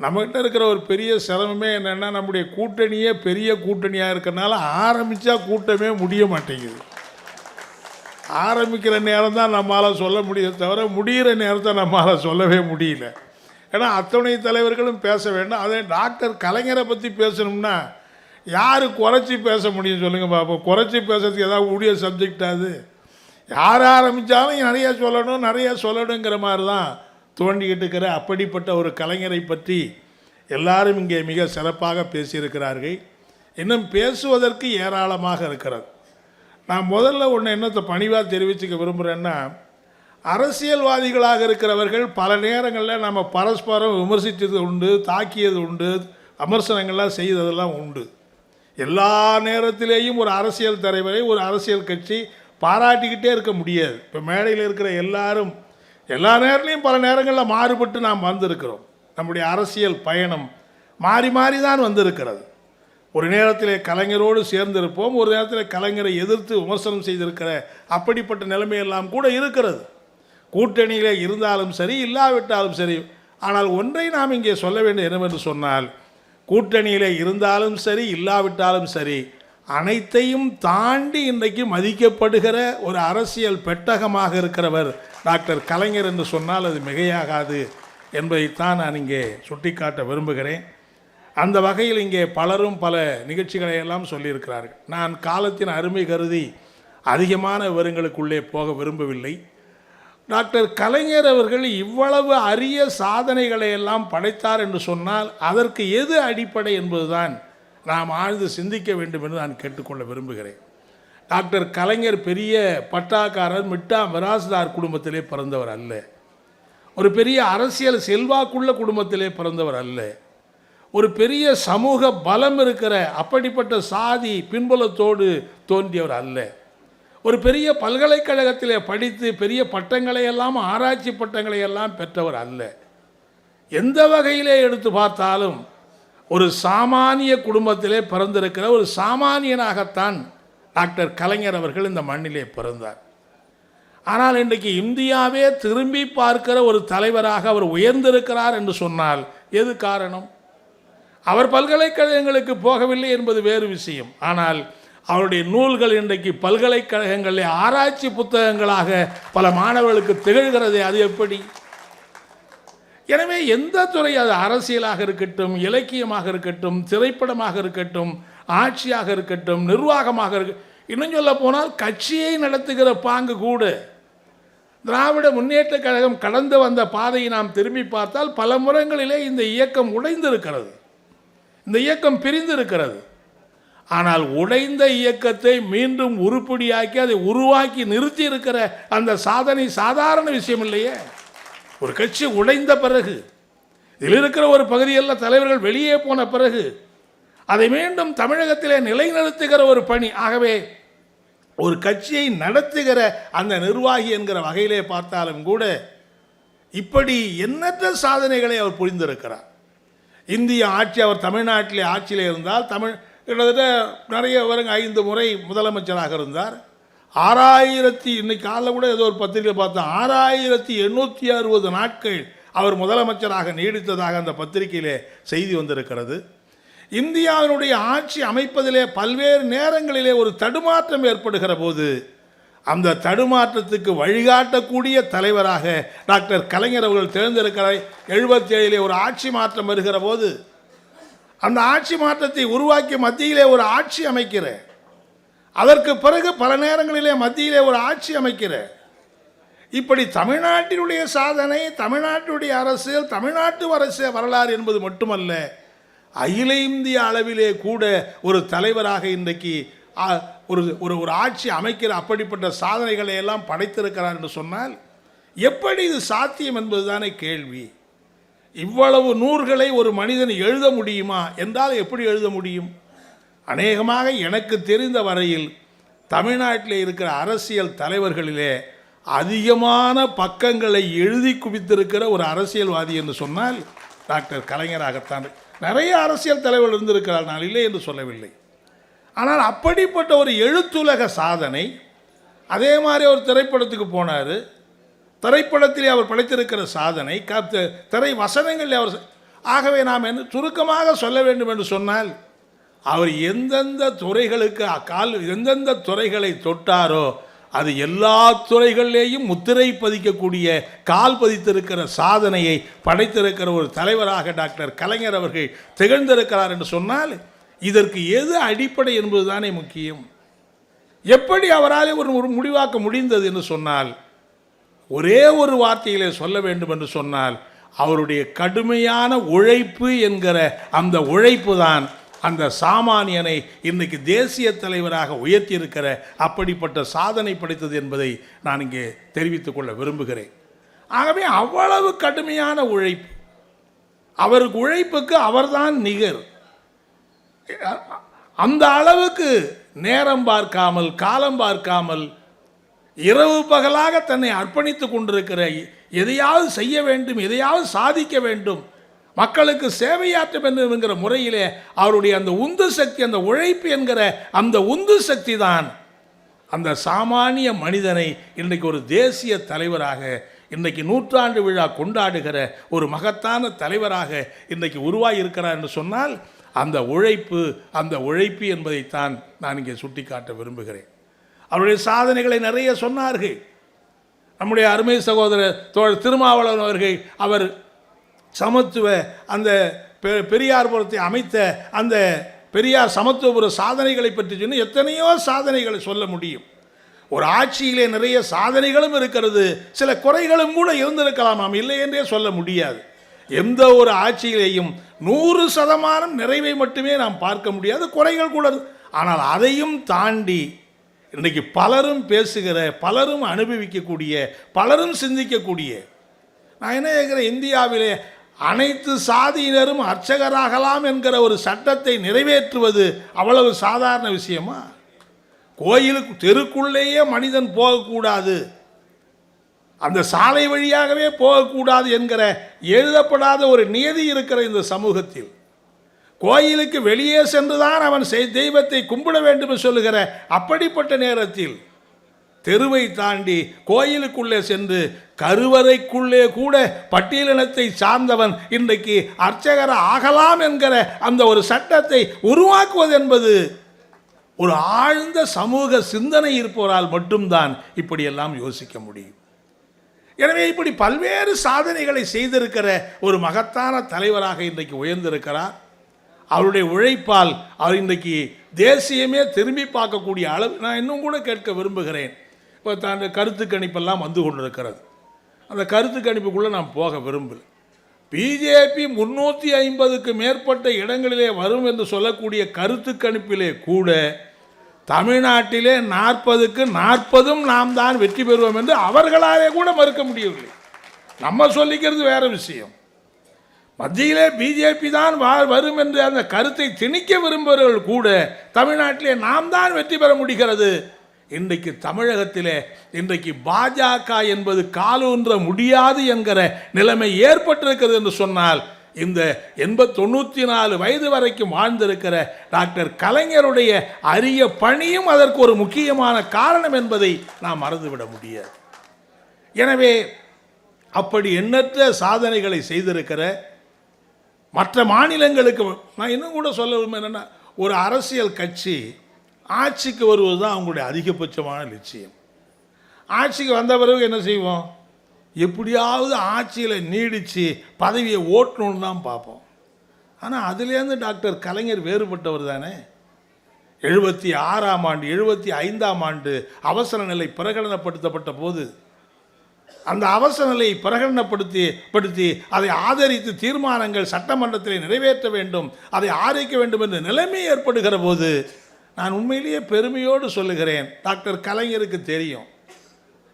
நம்மகிட்ட இருக்கிற ஒரு பெரிய சிரமமே என்னென்னா நம்முடைய கூட்டணியே பெரிய கூட்டணியாக இருக்கிறனால ஆரம்பித்தா கூட்டமே முடிய மாட்டேங்குது. ஆரம்பிக்கிற நேரம் தான் நம்மளால் சொல்ல முடியும் தவிர முடிகிற நேரத்தை நம்மளால் சொல்லவே முடியல. ஏன்னா அத்தனை தலைவர்களும் பேச வேண்டும். அதே டாக்டர் கலைஞரை பற்றி பேசணும்னா யார் குறைச்சி பேச முடியும் சொல்லுங்கள் பாப்போ குறைச்சி பேசுறதுக்கு ஏதாவது உடைய சப்ஜெக்டாது யார் ஆரம்பித்தாலும் நிறைய சொல்லணும் நிறைய சொல்லணுங்கிற மாதிரி தான் தோண்டிக்கிட்டு இருக்கிற அப்படிப்பட்ட ஒரு கலைஞரை பற்றி எல்லாரும் இங்கே மிக சிறப்பாக பேசியிருக்கிறார்கள். இன்னும் பேசுவதற்கு ஏராளமாக இருக்கிறது. நான் முதல்ல ஒன்று என்னத்தை பணிவாக தெரிவிச்சுக்க விரும்புகிறேன்னா அரசியல்வாதிகளாக இருக்கிறவர்கள் பல நேரங்களில் நம்ம பரஸ்பரம் விமர்சித்தது உண்டு தாக்கியது உண்டு விமர்சனங்கள்லாம் செய்ததெல்லாம் உண்டு. எல்லா நேரத்திலேயும் ஒரு அரசியல் தலைவரை ஒரு அரசியல் கட்சி பாராட்டிக்கிட்டே இருக்க முடியாது. இப்போ மேடையில் இருக்கிற எல்லாரும் எல்லா நேரத்துலையும் பல நேரங்களில் மாறுபட்டு நாம் வந்திருக்கிறோம். நம்முடைய அரசியல் பயணம் மாறி மாறி தான் வந்திருக்கிறது. ஒரு நேரத்தில் கலைஞரோடு சேர்ந்திருப்போம் ஒரு நேரத்தில் கலைஞரை எதிர்த்து விமர்சனம் செய்திருக்கிற அப்படிப்பட்ட நிலைமையெல்லாம் கூட இருக்கிறது. கூட்டணியிலே இருந்தாலும் சரி இல்லாவிட்டாலும் சரி ஆனால் ஒன்றை நாம் இங்கே சொல்ல வேண்டும் என்னவென்று சொன்னால் கூட்டணியிலே இருந்தாலும் சரி இல்லாவிட்டாலும் சரி அனைத்தையும் தாண்டி இன்றைக்கு மதிக்கப்படுகிற ஒரு அரசியல் பெட்டகமாக இருக்கிறவர் டாக்டர் கலைஞர் என்று சொன்னால் அது மிகையாகாது என்பதைத்தான் நான் இங்கே சுட்டிக்காட்ட விரும்புகிறேன். அந்த வகையில் இங்கே பலரும் பல நிகழ்ச்சிகளை எல்லாம் சொல்லியிருக்கிறார்கள். நான் காலத்தின் அருமை கருதி அதிகமான விவரங்களுக்குள்ளே போக விரும்பவில்லை. டாக்டர் கலைஞர் அவர்கள் இவ்வளவு அரிய சாதனைகளை எல்லாம் படைத்தார் என்று சொன்னால் அதற்கு எது அடிப்படை என்பதுதான் நாம் ஆழ்ந்து சிந்திக்க வேண்டும் என்று நான் கேட்டுக்கொள்ள விரும்புகிறேன். டாக்டர் கலைஞர் பெரிய பட்டாக்காரர் மிட்டா மிராஸ்தார் குடும்பத்திலே பிறந்தவர் அல்ல. ஒரு பெரிய அரசியல் செல்வாக்குள்ள குடும்பத்திலே பிறந்தவர் அல்ல. ஒரு பெரிய சமூக பலம் இருக்கிற அப்படிப்பட்ட சாதி பின்புலத்தோடு தோன்றியவர் அல்ல. ஒரு பெரிய பல்கலைக்கழகத்திலே படித்து பெரிய பட்டங்களை எல்லாம் ஆராய்ச்சி பட்டங்களை எல்லாம் பெற்றவர் அல்ல. எந்த வகையிலே எடுத்து பார்த்தாலும் ஒரு சாமானிய குடும்பத்திலே பிறந்திருக்கிற ஒரு சாமானியனாகத்தான் டாக்டர் கலைஞர் அவர்கள் இந்த மண்ணிலே பிறந்தார். ஆனால் இன்றைக்கு இந்தியாவே திரும்பி பார்க்கிற ஒரு தலைவராக அவர் உயர்ந்திருக்கிறார் என்று சொன்னால் எது காரணம்? அவர் பல்கலைக்கழகங்களுக்கு போகவில்லை என்பது வேறு விஷயம். ஆனால் அவருடைய நூல்கள் இன்றைக்கு பல்கலைக்கழகங்களில் ஆராய்ச்சி புத்தகங்களாக பல மாணவர்களுக்கு திகழ்கிறதே. அது எப்படி? எனவே எந்த துறை? அது அரசியலாக இருக்கட்டும் இலக்கியமாக இருக்கட்டும் திரைப்படமாக இருக்கட்டும் ஆட்சியாக இருக்கட்டும் நிர்வாகமாக இருக்க இன்னும் சொல்ல போனால் கட்சியை நடத்துகிற பாங்கு கூட. திராவிட முன்னேற்ற கழகம் கடந்து வந்த பாதையை நாம் திரும்பி பார்த்தால் பல முறைகளிலே இந்த இயக்கம் உடைந்திருக்கிறது. இந்த இயக்கம் பிரிந்திருக்கிறது. ஆனால் உடைந்த இயக்கத்தை மீண்டும் உருப்படியாக்கி அதை உருவாக்கி நிறுத்தி இருக்கிற அந்த சாதனை சாதாரண விஷயம் இல்லையே. ஒரு கட்சி உடைந்த பிறகு இதில் இருக்கிற ஒரு பகுதியில் தலைவர்கள் வெளியே போன பிறகு அதை மீண்டும் தமிழகத்திலே நிலைநிறுத்துகிற ஒரு பணி. ஆகவே ஒரு கட்சியை நடத்துகிற அந்த நிர்வாகி என்கிற வகையிலே பார்த்தாலும் கூட இப்படி எண்ணற்ற சாதனைகளை அவர் புரிந்திருக்கிறார். இந்திய ஆட்சி அவர் தமிழ்நாட்டிலே ஆட்சியில் இருந்தால் தமிழ் கிட்டத்தட்ட நிறைய வருங்க ஐந்து முறை முதலமைச்சராக இருந்தார். ஆறாயிரத்தி இன்னைக்கு காலைல கூட ஏதோ ஒரு பத்திரிகை பார்த்தோம் ஆறாயிரத்தி எண்ணூற்றி அறுபது நாட்கள் அவர் முதலமைச்சராக நீடித்ததாக அந்த பத்திரிகையிலே செய்தி வந்திருக்கிறது. இந்தியாவினுடைய ஆட்சி அமைப்பதிலே பல்வேறு நேரங்களிலே ஒரு தடுமாற்றம் ஏற்படுகிற போது அந்த தடுமாற்றத்துக்கு வழிகாட்டக்கூடிய தலைவராக டாக்டர் கலைஞர் அவர்கள் தேர்ந்தெடுக்கிற எழுபத்தி ஏழிலே ஒரு ஆட்சி மாற்றம் வருகிற போது அந்த ஆட்சி மாற்றத்தை உருவாக்கி மத்தியிலே ஒரு ஆட்சி அமைக்கிற அதற்கு பிறகு பல நேரங்களிலே மத்தியிலே ஒரு ஆட்சி அமைக்கிற இப்படி தமிழ்நாட்டினுடைய சாதனை தமிழ்நாட்டுடைய அரசியல் தமிழ்நாட்டு அரசியல் வரலாறு என்பது மட்டுமல்ல அகில இந்திய அளவிலே கூட ஒரு தலைவராக இன்றைக்கு ஒரு ஒரு ஒரு ஆட்சி அமைக்கிற அப்படிப்பட்ட சாதனைகளை எல்லாம் படைத்திருக்கிறார் என்று சொன்னால் எப்படி இது சாத்தியம் என்பதுதானே கேள்வி. இவ்வளவு நூல்களை ஒரு மனிதன் எழுத முடியுமா? என்றால் எப்படி எழுத முடியும்? அநேகமாக எனக்கு தெரிந்த வரையில் தமிழ்நாட்டில் இருக்கிற அரசியல் தலைவர்களிலே அதிகமான பக்கங்களை எழுதி குவித்திருக்கிற ஒரு அரசியல்வாதி என்று சொன்னால் டாக்டர் கலைஞராகத்தான் நிறைய அரசியல் தலைவர்கள் இருந்திருக்கிறார் நான் இல்லை என்று சொல்லவில்லை. ஆனால் அப்படிப்பட்ட ஒரு எழுத்துலக சாதனை அதே மாதிரி ஒரு திரைப்படத்துக்கு போனார். திரைப்படத்திலே அவர் படைத்திருக்கிற சாதனை க- திரை வசனங்களில் அவர் ஆகவே நாம் என்ன சுருக்கமாக சொல்ல வேண்டும் என்று சொன்னால் அவர் எந்தெந்த துறைகளுக்கு கால் எந்தெந்த துறைகளை தொட்டாரோ அது எல்லா துறைகளிலேயும் முத்திரை பதிக்கக்கூடிய கால் பதித்திருக்கிற சாதனையை படைத்திருக்கிற ஒரு தலைவராக டாக்டர் கலைஞர் அவர்கள் திகழ்ந்திருக்கிறார் என்று சொன்னால் இதற்கு எது அடிப்படை என்பது தானே முக்கியம். எப்படி அவரால் ஒரு ஒரு முடிவாக்க முடிந்தது என்று சொன்னால் ஒரே ஒரு வார்த்தையிலே சொல்ல வேண்டும் என்று சொன்னால் அவருடைய கடுமையான உழைப்பு என்கிற அந்த உழைப்பு தான் அந்த சாமானியனை இன்றைக்கு தேசிய தலைவராக உயர்த்தியிருக்கிற அப்படிப்பட்ட சாதனை படைத்தது என்பதை நான் இங்கே தெரிவித்துக் கொள்ள விரும்புகிறேன். ஆகவே அவ்வளவு கடுமையான உழைப்பு. அவருக்கு உழைப்புக்கு அவர்தான் நிகர். அந்த அளவுக்கு நேரம் பார்க்காமல் காலம் பார்க்காமல் இரவு பகலாக தன்னை அர்ப்பணித்து கொண்டிருக்கிற எதையாவது செய்ய வேண்டும் எதையாவது சாதிக்க வேண்டும் மக்களுக்கு சேவையாற்ற வேண்டும் என்கிற முறையிலே அவருடைய அந்த உந்து சக்தி அந்த உழைப்பு என்கிற அந்த உந்து சக்தி தான் அந்த சாமானிய மனிதனை இன்றைக்கு ஒரு தேசிய தலைவராக இன்றைக்கு நூற்றாண்டு விழா கொண்டாடுகிற ஒரு மகத்தான தலைவராக இன்றைக்கு உருவாகி இருக்கிறார் என்று சொன்னால் அந்த உழைப்பு அந்த உழைப்பு என்பதைத்தான் நான் இங்கே சுட்டிக்காட்ட விரும்புகிறேன். அவருடைய சாதனைகளை நிறைய சொன்னார்கள். நம்முடைய அருமை சகோதரர் தோழர் திருமாவளவன் அவர்கள் அவர் சமத்துவ அந்த பெ- பெரியார்புரத்தை அமைத்த அந்த பெரியார் சமத்துவபுர சாதனைகளை பற்றி சொன்ன எத்தனையோ சாதனைகளை சொல்ல முடியும். ஒரு ஆட்சியிலே நிறைய சாதனைகளும் இருக்கிறது. சில குறைகளும் கூட இருந்திருக்கலாம் நாம் இல்லை என்றே சொல்ல முடியாது. எந்த ஒரு ஆட்சியிலேயும் நூறு சதமானம் நிறைவை மட்டுமே நாம் பார்க்க முடியாது. குறைகள் கூட ஆனால் அதையும் தாண்டி இன்றைக்கு பலரும் பேசுகிற பலரும் அனுபவிக்கக்கூடிய பலரும் சிந்திக்கக்கூடிய நான் என்ன கேட்குறேன் இந்தியாவிலே அனைத்து சாதியினரும் அர்ச்சகராகலாம் என்கிற ஒரு சட்டத்தை நிறைவேற்றுவது அவ்வளவு சாதாரண விஷயமா? கோயிலுக்கு தெருக்குள்ளேயே மனிதன் போகக்கூடாது. அந்த சாலை வழியாகவே போகக்கூடாது என்கிற எழுதப்படாத ஒரு நியதி இருக்கிற இந்த சமூகத்தில். கோயிலுக்கு வெளியே சென்றுதான் அவன் செய் தெய்வத்தை கும்பிட வேண்டும் என்று சொல்லுகிற அப்படிப்பட்ட நேரத்தில் தெருவை தாண்டி கோயிலுக்குள்ளே சென்று கருவறைக்குள்ளே கூட பட்டியலினத்தை சார்ந்தவன் இன்றைக்கு அர்ச்சகர ஆகலாம் என்கிற அந்த ஒரு சட்டத்தை உருவாக்குவது என்பது ஒரு ஆழ்ந்த சமூக சிந்தனை இருப்பவரால் மட்டும்தான் இப்படியெல்லாம் யோசிக்க முடியும். எனவே இப்படி பல்வேறு சாதனைகளை செய்திருக்கிற ஒரு மகத்தான தலைவராக இன்றைக்கு உயர்ந்திருக்கிறார். அவருடைய உழைப்பால் அவர் இன்றைக்கு தேசியமே திரும்பி பார்க்கக்கூடிய அளவு நான் இன்னும் கூட கேட்க விரும்புகிறேன். இப்போ தான் கருத்து கணிப்பெல்லாம் வந்து கொண்டிருக்கிறது. அந்த கருத்து கணிப்புக்குள்ளே நான் போக விரும்பலை. பிஜேபி முன்னூற்றி ஐம்பதுக்கு மேற்பட்ட இடங்களிலே வரும் என்று சொல்லக்கூடிய கருத்து கணிப்பிலே கூட தமிழ்நாட்டிலே நாற்பதுக்கு நாற்பதும் நாம் தான் வெற்றி பெறுவோம் என்று அவர்களாலே கூட மறுக்க முடியவில்லை. நம்ம சொல்லிக்கிறது வேற விஷயம். மத்தியிலே பிஜேபி தான் வா- வரும் என்று அந்த கருத்தை திணிக்க விரும்புபவர்கள் கூட தமிழ்நாட்டிலே நாம் தான் வெற்றி பெற முடிகிறது. இன்றைக்கு தமிழகத்திலே இன்றைக்கு பாஜக என்பது காலூன்ற முடியாது என்கிற நிலைமை ஏற்பட்டிருக்கிறது என்று சொன்னால் இந்த எண்பத் தொண்ணூற்றி நாலு வயது வரைக்கும் வாழ்ந்திருக்கிற டாக்டர் கலைஞருடைய அரிய பணியும் அதற்கு ஒரு முக்கியமான காரணம் என்பதை நாம் மறந்துவிட முடியாது. எனவே அப்படி எண்ணற்ற சாதனைகளை செய்திருக்கிற மற்ற மாநிலங்களுக்கு நான் இன்னும் கூட சொல்ல விரும்புகிறேன் ஒரு அரசியல் கட்சி ஆட்சிக்கு வருவது தான் அவங்களுடைய அதிகபட்சமான லட்சியம். ஆட்சிக்கு வந்த பிறகு என்ன செய்வோம்? எப்படியாவது ஆட்சியில் நீடித்து பதவியை ஓட்டணும்னு தான் பார்ப்போம். ஆனால் அதுலேருந்து டாக்டர் கலைஞர் வேறுபட்டவர் தானே? எழுபத்தி ஆறாம் ஆண்டு எழுபத்தி ஐந்தாம் ஆண்டு அவசர நிலை பிரகடனப்படுத்தப்பட்ட போது அந்த அவசர நிலையை பிரகடனப்படுத்தி படுத்தி அதை ஆதரித்து தீர்மானங்கள் சட்டமன்றத்தில் நிறைவேற்ற வேண்டும் அதை ஆதரிக்க வேண்டும் என்ற நிலைமை ஏற்படுகிற போது நான் உண்மையிலேயே பெருமையோடு சொல்லுகிறேன். டாக்டர் கலைஞருக்கு தெரியும்.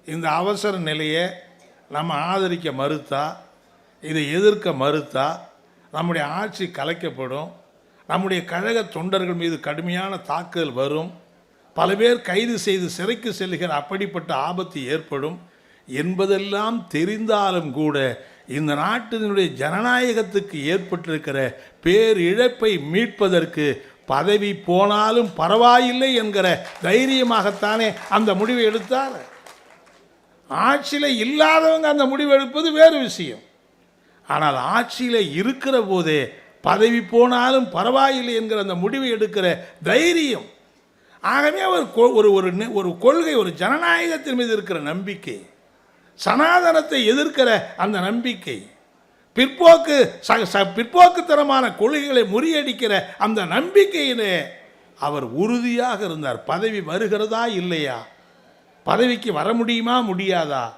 இந்த அவசர நிலையை நம்ம ஆதரிக்க மறுத்தா இதை எதிர்க்க மறுத்தா நம்முடைய ஆட்சி கலைக்கப்படும். நம்முடைய கழக தொண்டர்கள் மீது கடுமையான தாக்குதல் வரும். பல பேர் கைது செய்து சிறைக்கு செல்லுகிற அப்படிப்பட்ட ஆபத்து ஏற்படும். என்பதெல்லாம் தெரிந்தாலும் கூட இந்த நாட்டினுடைய ஜனநாயகத்துக்கு ஏற்பட்டிருக்கிற பேரிழப்பை மீட்பதற்கு பதவி போனாலும் பரவாயில்லை என்கிற தைரியமாகத்தானே அந்த முடிவை எடுத்தார். ஆட்சியில் இல்லாதவங்க அந்த முடிவு எடுப்பது வேறு விஷயம். ஆனால் ஆட்சியில் இருக்கிற போதே பதவி போனாலும் பரவாயில்லை என்கிற அந்த முடிவை எடுக்கிற தைரியம். ஆகவே அவர் ஒரு ஒரு ஒரு கொள்கை ஒரு ஜனநாயகத்தின் மீது இருக்கிற நம்பிக்கை சனாதனத்தை எதிர்க்கிற அந்த நம்பிக்கை பிற்போக்கு ச- ச- பிற்போக்குத்தனமான கொள்கைகளை முறியடிக்கிற அந்த நம்பிக்கையிலே அவர் உறுதியாக இருந்தார். பதவி வருகிறதா இல்லையா? பதவிக்கு வர முடியுமா முடியாதா?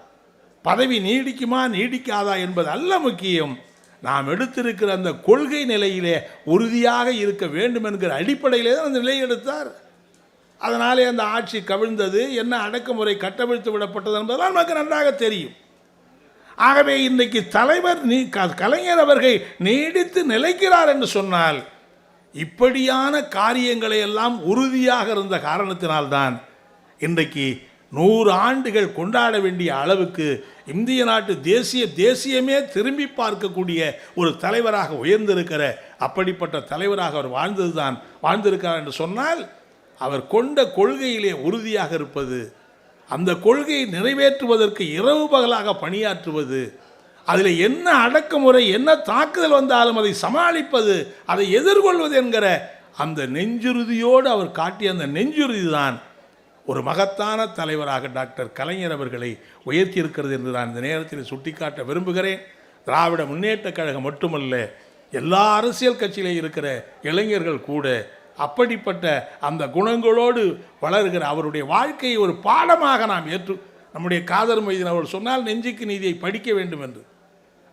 பதவி நீடிக்குமா நீடிக்காதா என்பது அல்ல முக்கியம். நாம் எடுத்திருக்கிற அந்த கொள்கை நிலையிலே உறுதியாக இருக்க வேண்டும் என்கிற அடிப்படையிலே தான் அந்த நிலையை எடுத்தார். அதனாலே அந்த ஆட்சி கவிழ்ந்தது என்ன அடக்குமுறை கட்டவிழ்த்து விடப்பட்டது என்பதெல்லாம் நமக்கு நன்றாக தெரியும். ஆகவே இன்றைக்கு தலைவர் நீ க- கலைஞர் அவர்கள் நீடித்து நிலைக்கிறார் என்று சொன்னால் இப்படியான காரியங்களை எல்லாம் உறுதியாக இருந்த காரணத்தினால்தான் இன்றைக்கு நூறு ஆண்டுகள் கொண்டாட வேண்டிய அளவுக்கு இந்திய நாட்டு தேசிய தேசியமே திரும்பி பார்க்கக்கூடிய ஒரு தலைவராக உயர்ந்திருக்கிற அப்படிப்பட்ட தலைவராக அவர் வாழ்ந்ததுதான் வாழ்ந்திருக்கிறார் என்று சொன்னால் அவர் கொண்ட கொள்கையிலே உறுதியாக இருப்பது அந்த கொள்கையை நிறைவேற்றுவதற்கு இரவு பகலாக பணியாற்றுவது அதில் என்ன அடக்குமுறை என்ன தாக்குதல் வந்தாலும் அதை சமாளிப்பது அதை எதிர்கொள்வது என்கிற அந்த நெஞ்சுறுதியோடு அவர் காட்டிய அந்த நெஞ்சுறுதி தான் ஒரு மகத்தான தலைவராக டாக்டர் கலைஞர் அவர்களை உயர்த்தியிருக்கிறது என்று நான் இந்த நேரத்தில் சுட்டிக்காட்ட விரும்புகிறேன். திராவிட முன்னேற்றக் கழகம் மட்டுமல்ல எல்லா அரசியல் கட்சியிலே இருக்கிற இளைஞர்கள் கூட அப்படிப்பட்ட அந்த குணங்களோடு வளர்கிற அவருடைய வாழ்க்கையை ஒரு பாடமாக நாம் ஏற்று நம்முடைய காதர் மைதீன் அவர் சொன்னால் நெஞ்சுக்கு நீதியை படிக்க வேண்டும் என்று.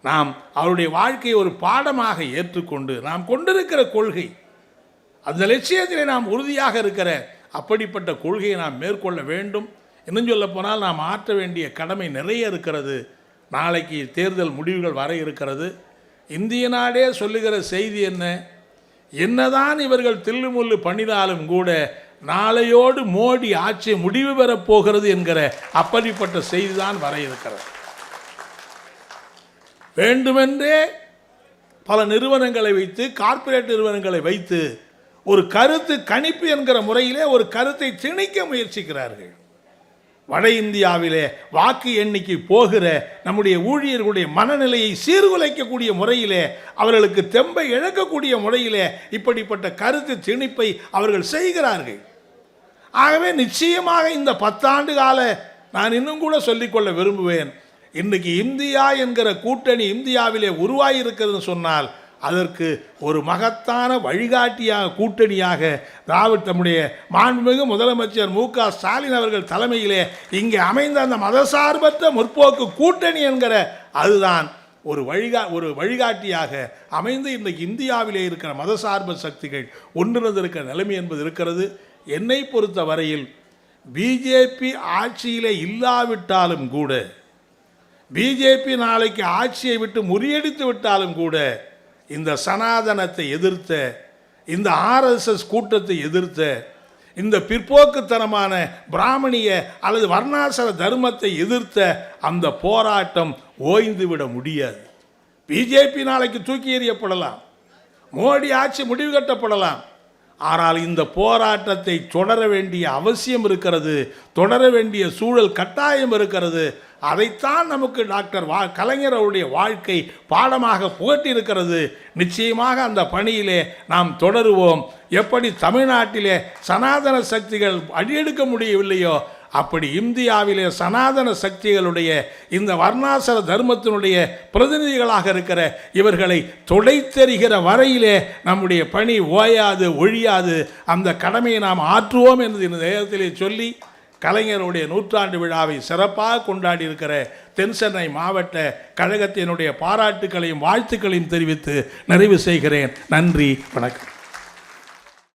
நாம் அவருடைய வாழ்க்கையை ஒரு பாடமாக ஏற்றுக்கொண்டு நாம் கொண்டிருக்கிற கொள்கை அந்த லட்சியத்திலே நாம் உறுதியாக இருக்கிற அப்படிப்பட்ட கொள்கையை நாம் மேற்கொள்ள வேண்டும். இன்னும் சொல்ல போனால் நாம் ஆற்ற வேண்டிய கடமை நிறைய இருக்கிறது. நாளைக்கு தேர்தல் முடிவுகள் வர இருக்கிறது. இந்திய நாடே சொல்லுகிற செய்தி என்ன? என்னதான் இவர்கள் தில்லுமுள்ளு பண்ணினாலும் கூட நாளையோடு மோடி ஆட்சி முடிவு பெறப் போகிறது என்கிற அப்படிப்பட்ட செய்தி தான் வர இருக்கிறது. வேண்டுமென்றே பல நிறுவனங்களை வைத்து கார்ப்பரேட் நிறுவனங்களை வைத்து ஒரு கருத்து கணிப்பு என்கிற முறையிலே ஒரு கருத்தை திணிக்க முயற்சிக்கிறார்கள். வட இந்தியாவிலே வாக்கு எண்ணிக்கை போகிற நம்முடைய ஊழியர்களுடைய மனநிலையை சீர்குலைக்கக்கூடிய முறையிலே அவர்களுக்கு தெம்பை இழக்கக்கூடிய முறையிலே இப்படிப்பட்ட கருத்து திணிப்பை அவர்கள் செய்கிறார்கள். ஆகவே நிச்சயமாக இந்த பத்தாண்டு கால நான் இன்னும் கூட சொல்லிக்கொள்ள விரும்புவேன். இன்றைக்கு இந்தியா என்கிற கூட்டணி இந்தியாவிலே உருவாகியிருக்கிறதுன்னு சொன்னால் அதற்கு ஒரு மகத்தான வழிகாட்டியாக கூட்டணியாக திராவிட தம்முடைய மாண்புமிகு முதலமைச்சர் மு க ஸ்டாலின் அவர்கள் தலைமையிலே இங்கே அமைந்த அந்த மதசார்பற்ற முற்போக்கு கூட்டணி என்கிற அதுதான் ஒரு வழிகா ஒரு வழிகாட்டியாக அமைந்து இன்றைக்கு இந்தியாவிலே இருக்கிற மதசார்பு சக்திகள் ஒன்றிணைந்திருக்கிற நிலைமை என்பது இருக்கிறது. என்னை பொறுத்த வரையில் பிஜேபி ஆட்சியிலே இல்லாவிட்டாலும் கூட பிஜேபி நாளைக்கு ஆட்சியை விட்டு முறியடித்து விட்டாலும் கூட இந்த சனாதனத்தை எதிர்த்த இந்த ஆர்எஸ்எஸ் கூட்டத்தை எதிர்த்த இந்த பிற்போக்குத்தனமான பிராமணிய அல்லது வர்ணாசர தர்மத்தை எதிர்த்த அந்த போராட்டம் ஓய்ந்துவிட முடியாது. பிஜேபி நாளைக்கு தூக்கி எறியப்படலாம். மோடி ஆட்சி முடிவு கட்டப்படலாம். ஆனால் இந்த போராட்டத்தை தொடர வேண்டிய அவசியம் இருக்கிறது தொடர வேண்டிய சூழல் கட்டாயம் இருக்கிறது. அதைத்தான் நமக்கு டாக்டர் வா கலைஞர் அவருடைய வாழ்க்கை பாடமாக புகட்டி இருக்கிறது நிச்சயமாக அந்த பணியிலே நாம் தொடருவோம். எப்படி தமிழ்நாட்டிலே சனாதன சக்திகள் அடியெடுக்க முடியவில்லையோ அப்படி இந்தியாவிலே சனாதன சக்திகளுடைய இந்த வர்ணாசர தர்மத்தினுடைய பிரதிநிதிகளாக இருக்கிற இவர்களை தொடைத்தெறிகிற வரையிலே நம்முடைய பணி ஓயாது ஒழியாது. அந்த கடமையை நாம் ஆற்றுவோம் என்று இந்த நேரத்திலே சொல்லி கலைஞருடைய நூற்றாண்டு விழாவை சிறப்பாக கொண்டாடி இருக்கிற தென் சென்னை மாவட்ட கழகத்தினுடைய பாராட்டுக்களையும் வாழ்த்துக்களையும் தெரிவித்து நிறைவு செய்கிறேன். நன்றி வணக்கம்.